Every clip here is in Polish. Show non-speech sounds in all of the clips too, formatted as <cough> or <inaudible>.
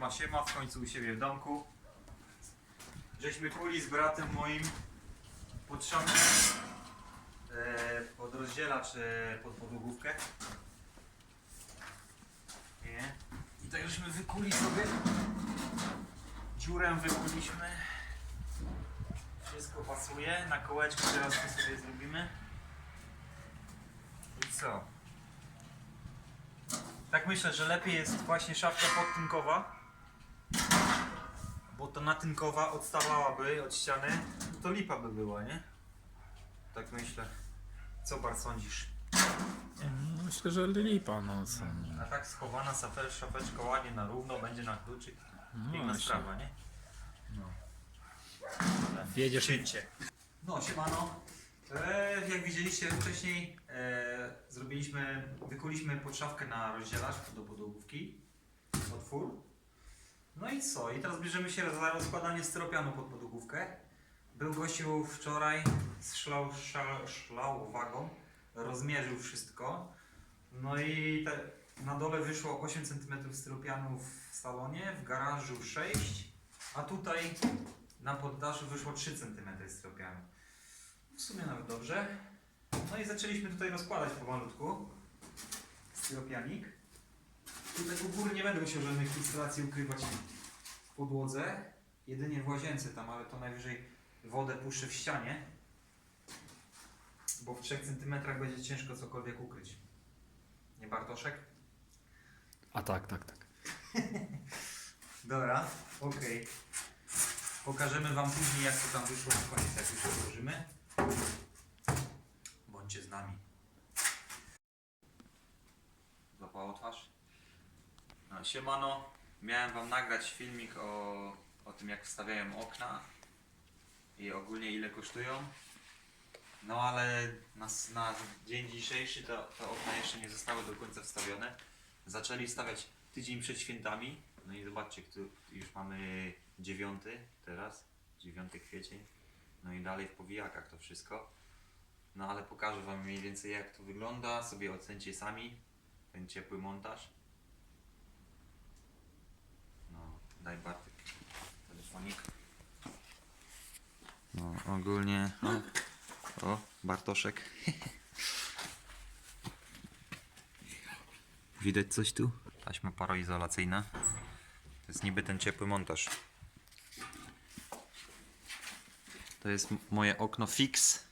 Siema, siema, w końcu u siebie w domku. Żeśmy kuli z bratem moim pod szafę, e, pod rozdzielacz, e, pod podłogówkę. Nie? I tak żeśmy wykuli sobie. Dziurę wykuliśmy. Wszystko pasuje. Na kołeczku teraz to sobie zrobimy. I co? Tak myślę, że lepiej jest właśnie szafka podtynkowa. Bo to natynkowa odstawałaby od ściany, to lipa by była, nie? Tak myślę. Co Bar sądzisz? No, Myślę, że lipa, no co. A tak schowana safer, szafeczka ładnie na równo, będzie na kluczyk. No Piękna właśnie. sprawa, nie? No. Wjedziesz- Cięcie. No, siemano. E, jak widzieliście wcześniej, e, zrobiliśmy, wykuliśmy podszawkę na rozdzielacz do podłogówki, otwór. No i co? I teraz bierzemy się za rozkładanie styropianu pod podłogówkę. Był gościu wczoraj, szlał, szlał, szlał wagą, rozmierzył wszystko. No i te, na dole wyszło 8 cm styropianu w salonie, w garażu 6, a tutaj na poddaszu wyszło 3 cm styropianu. W sumie nawet dobrze. No i zaczęliśmy tutaj rozkładać pomalutku styropianik. Tutaj u góry nie będę musiał żadnych ilustracji ukrywać w podłodze. Jedynie w łazience tam, ale to najwyżej wodę puszczę w ścianie. Bo w 3 cm będzie ciężko cokolwiek ukryć. Nie Bartoszek? A tak, tak, tak. <laughs> Dobra, okej. Pokażemy Wam później, jak to tam wyszło na koniec, jak już to złożymy. Bądźcie z nami. Złapało twarz? No, siemano. Miałem Wam nagrać filmik o, o tym, jak wstawiają okna i ogólnie ile kosztują. No ale na, na dzień dzisiejszy to, to okna jeszcze nie zostały do końca wstawione. Zaczęli stawiać tydzień przed świętami. No i zobaczcie, kto, już mamy 9 teraz, 9 kwiecień. No i dalej w powijakach to wszystko. No ale pokażę Wam mniej więcej jak to wygląda. Sobie ocencie sami ten ciepły montaż. No, daj Bartek telefonik. No ogólnie. O, o Bartoszek. Widać coś tu? Taśma paroizolacyjna. To jest niby ten ciepły montaż. To jest moje okno fix.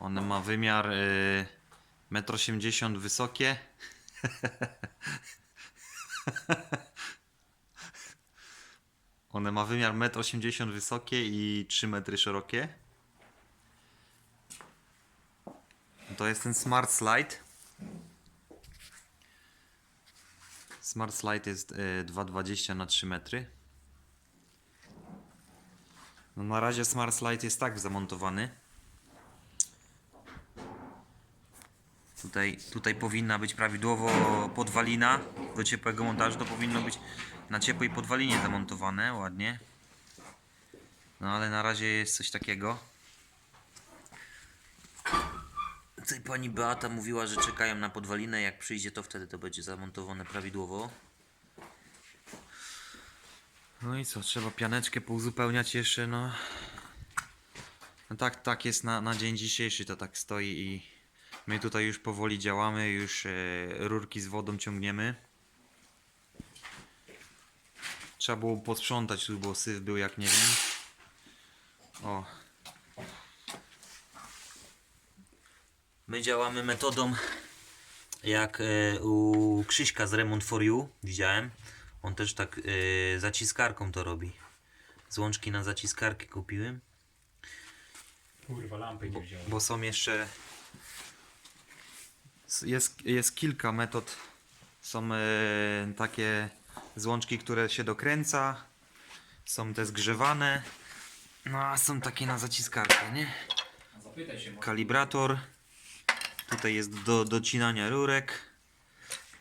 Ono ma wymiar y, 1,80 m wysokie. <laughs> One ma wymiar 1,80 m wysokie i 3 metry szerokie. To jest ten Smart Slide. Smart Slide jest y, 2,20 na 3 metry. No na razie Smart Slide jest tak zamontowany. Tutaj, tutaj powinna być prawidłowo podwalina do ciepłego montażu. To powinno być na ciepłej podwalinie zamontowane ładnie. No ale na razie jest coś takiego. Tutaj pani Beata mówiła, że czekają na podwalinę. Jak przyjdzie, to wtedy to będzie zamontowane prawidłowo. No i co, trzeba pianeczkę pouzupełniać jeszcze, no. No tak, tak jest na, na dzień dzisiejszy, to tak stoi i my tutaj już powoli działamy, już e, rurki z wodą ciągniemy. Trzeba było posprzątać tu, bo syf był jak nie wiem. O, My działamy metodą jak e, u Krzyśka z Remont for You widziałem. On też tak e, zaciskarką to robi. Złączki na zaciskarkę kupiłem. Kurwa, lampy nie wziąłem. Bo są jeszcze. Jest, jest kilka metod. Są e, takie złączki, które się dokręca. Są te zgrzewane. No a są takie na zaciskarkę, nie? Kalibrator. Tutaj jest do docinania rurek.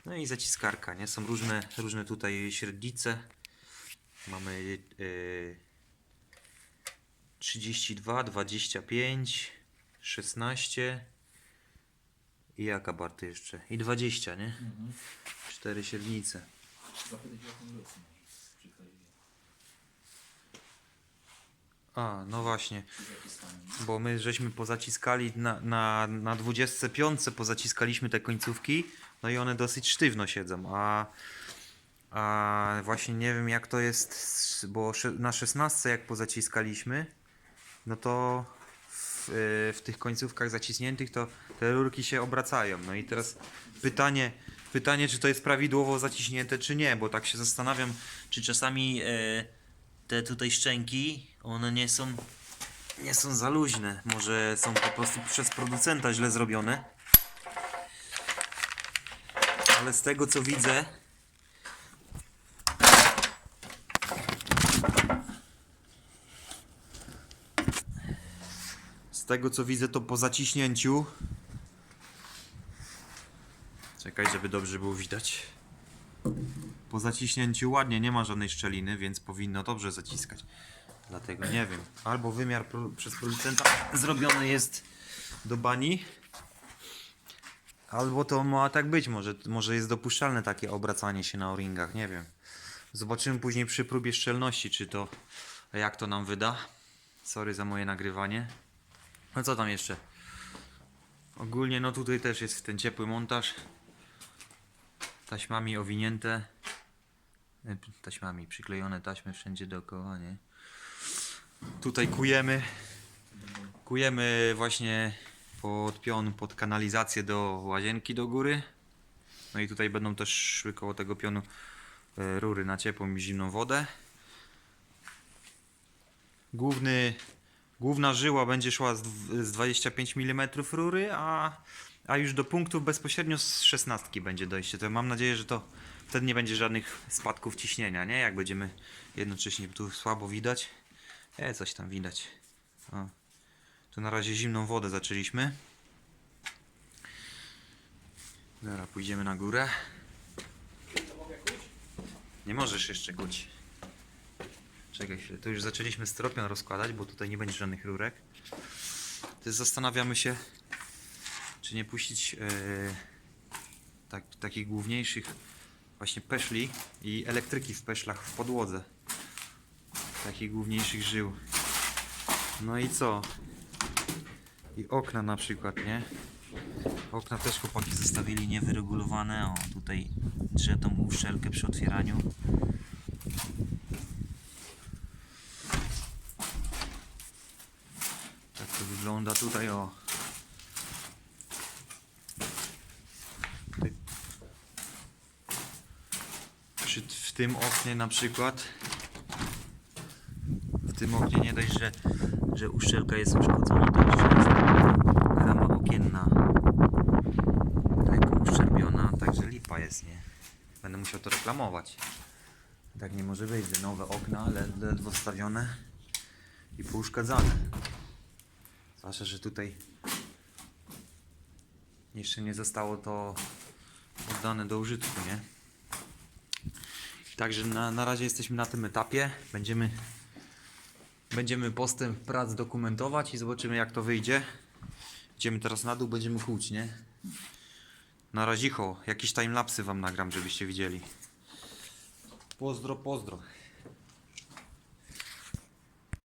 No i zaciskarka, nie? Są różne, różne tutaj średnice. Mamy yy, 32, 25, 16 i jaka Barty jeszcze? I 20, nie? Cztery średnice. Zapytać o ten los. A, no właśnie, bo my żeśmy pozaciskali na, na, na 25 pozaciskaliśmy te końcówki, no i one dosyć sztywno siedzą, a, a właśnie nie wiem jak to jest, bo na 16 jak pozaciskaliśmy, no to w, w tych końcówkach zaciśniętych to te rurki się obracają. No i teraz pytanie, pytanie czy to jest prawidłowo zaciśnięte czy nie, bo tak się zastanawiam, czy czasami e, te tutaj szczęki, one nie są nie są za luźne. Może są po prostu przez producenta źle zrobione. Ale z tego co widzę. Z tego co widzę, to po zaciśnięciu. Czekaj, żeby dobrze było widać. Po zaciśnięciu ładnie, nie ma żadnej szczeliny, więc powinno dobrze zaciskać. Dlatego nie wiem. Albo wymiar pro, przez producenta zrobiony jest do bani, albo to ma tak być. Może, może jest dopuszczalne takie obracanie się na o-ringach, nie wiem. Zobaczymy później przy próbie szczelności, czy to jak to nam wyda. Sorry za moje nagrywanie. No co tam jeszcze? Ogólnie no tutaj też jest ten ciepły montaż. Taśmami owinięte. E, Taśmami przyklejone taśmy wszędzie dookoła, nie? Tutaj kujemy. Kujemy właśnie pod pion, pod kanalizację do łazienki do góry. No i tutaj będą też szły koło tego pionu e, rury na ciepłą i zimną wodę. Główny, główna żyła będzie szła z, dw- z 25 mm rury, a, a już do punktów bezpośrednio z 16 będzie dojście. To mam nadzieję, że to wtedy nie będzie żadnych spadków ciśnienia, nie? Jak będziemy jednocześnie tu słabo widać. E, coś tam widać. O. Tu na razie zimną wodę zaczęliśmy. Zaraz pójdziemy na górę. Nie możesz jeszcze kuć. Czekaj chwilę, to już zaczęliśmy stropion rozkładać, bo tutaj nie będzie żadnych rurek. Też zastanawiamy się, czy nie puścić e, tak, takich główniejszych właśnie peszli i elektryki w peszlach w podłodze. Takich główniejszych żył. No i co? I okna na przykład, nie? Okna też chłopaki zostawili niewyregulowane. O, tutaj drze tą uszczelkę przy otwieraniu. Tak to wygląda tutaj, o. Tutaj. Przy, w tym oknie na przykład w tym oknie nie dość, że, że uszczelka jest uszkodzona, to jeszcze jest rama okienna lekko uszczerbiona, także lipa jest, nie? Będę musiał to reklamować. Tak nie może być, nowe okna led- ledwo wstawione i pouszkadzane. Zwłaszcza, że tutaj jeszcze nie zostało to oddane do użytku, nie? Także na, na razie jesteśmy na tym etapie. Będziemy Będziemy postęp prac dokumentować i zobaczymy jak to wyjdzie. Idziemy teraz na dół, będziemy kłuć, nie? Na razicho, jakieś timelapsy wam nagram, żebyście widzieli. Pozdro, pozdro.